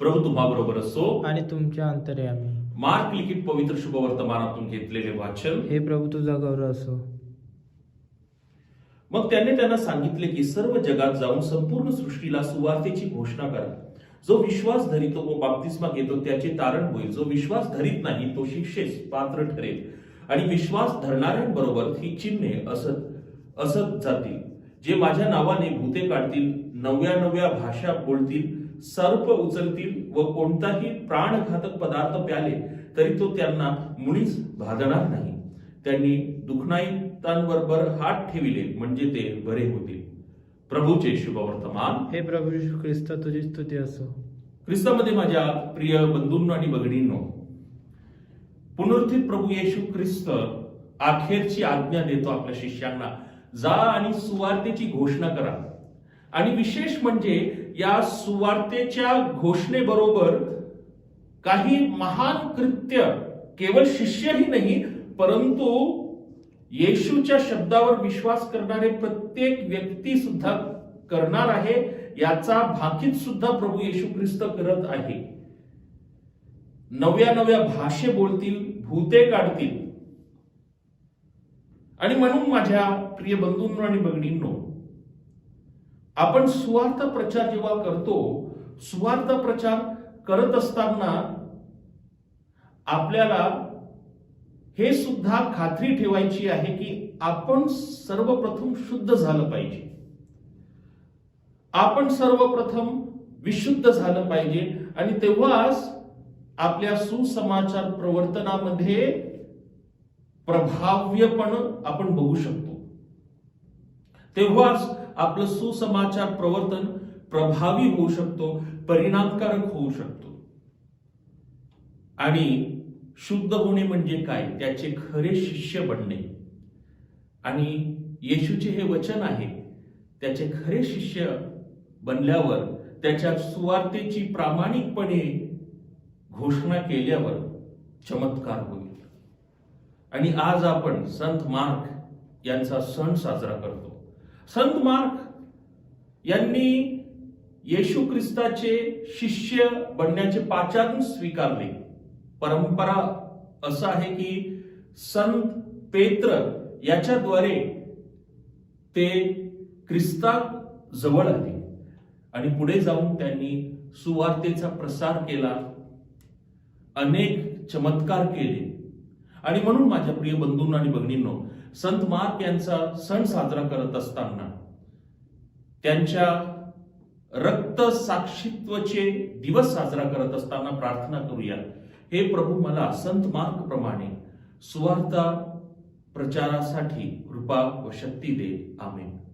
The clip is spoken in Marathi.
प्रभू तुम्हाबरोबर असो. आणि तुमच्या अंतर्यामी मार्क लिखित पवित्र शुभवर्तमानातून घेतलेले वाचन. हे प्रभू तुझा गौरव असो. मग त्याने त्यांना सांगितले की सर्व जगात जाऊन संपूर्ण सृष्टीला सुवार्तेची घोषणा करा. जो विश्वास धरितो व बाप्तिस्मा घेतो त्याचे तारण होईल. जो विश्वास धरीत नाही तो शिक्षेस पात्र ठरेल. आणि विश्वास धरणाऱ्यांबरोबर ही चिन्हे असत असत जातील. जे माझ्या नावाने भूते काढतील नव्या नव्या भाषा बोलतील सर्प उचलतील व कोणताही प्राणघातक पदार्थ प्याले तरी तो त्यांना मुळीच भाजणार नाही. त्यांनी दुखनाईतांबरोबर हात ठेविले म्हणजे ते बरे होतील. प्रभूचे शुभवर्तमान हे प्रभू येशू ख्रिस्त तुझी स्तुती असो. ख्रिस्तामध्ये माझ्या प्रिय बंधूंनो आणि भगिनींनो पुनरुत्थित प्रभू येशू ख्रिस्त अखेरची आज्ञा देतो आपल्या शिष्यांना. जा आणि सुवार्तेची घोषणा करा. आणि विशेष म्हणजे या सुवार्तेच्या घोषणेबरोबर काही महान कृत्य केवळ शिष्यही नाही परंतु येशूच्या शब्दावर विश्वास करणारे प्रत्येक व्यक्ती सुद्धा करणार आहे याचा भाकीत सुद्धा प्रभू येशू ख्रिस्त करत आहे. नव्या नव्या भाषे बोलतील भूते काढतील. आणि म्हणून माझ्या प्रिय बंधूंनो आणि भगिनींनो आपण सुवार्थ प्रचार जेव्हा करतो सुवार्थ प्रचार करत असताना आपल्याला हे सुद्धा खात्री ठेवायची आहे की आपण सर्वप्रथम शुद्ध झालं पाहिजे. आपण सर्वप्रथम विशुद्ध झालं पाहिजे आणि तेव्हाच आपल्या सुसमाचार प्रवर्तनामध्ये प्रभाव्यपण आपण बघू शकतो. तेव्हाच आपलं सुसमाचार प्रवर्तन प्रभावी होऊ शकतो परिणामकारक होऊ शकतो. आणि शुद्ध होणे म्हणजे काय? त्याचे खरे शिष्य बनणे. आणि येशूचे हे वचन आहे त्याचे खरे शिष्य बनल्यावर त्याच्या सुवार्तेची प्रामाणिकपणे घोषणा केल्यावर चमत्कार होईल. आणि आज आपण संत मार्क यांचा सण साजरा करतो. संत मार्क यांनी येशू ख्रिस्ताचे शिष्य बनण्याचे पाचारण स्वीकारले. परंपरा असं आहे की संत पेत्र याच्याद्वारे ते ख्रिस्ता जवळ आले. आणि पुढे जाऊन त्यांनी सुवार्तेचा प्रसार केला. अनेक चमत्कार केले. आणि म्हणून माझ्या प्रिय बंधूंना आणि भगिनींनो संत मार्क यांचा सण साजरा करत असताना त्यांच्या रक्त साक्षित्वचे दिवस साजरा करत असताना प्रार्थना करूया. हे प्रभू मला संत मार्क प्रमाणे सुवार्ता प्रचारासाठी कृपा व शक्ती दे. आमेन.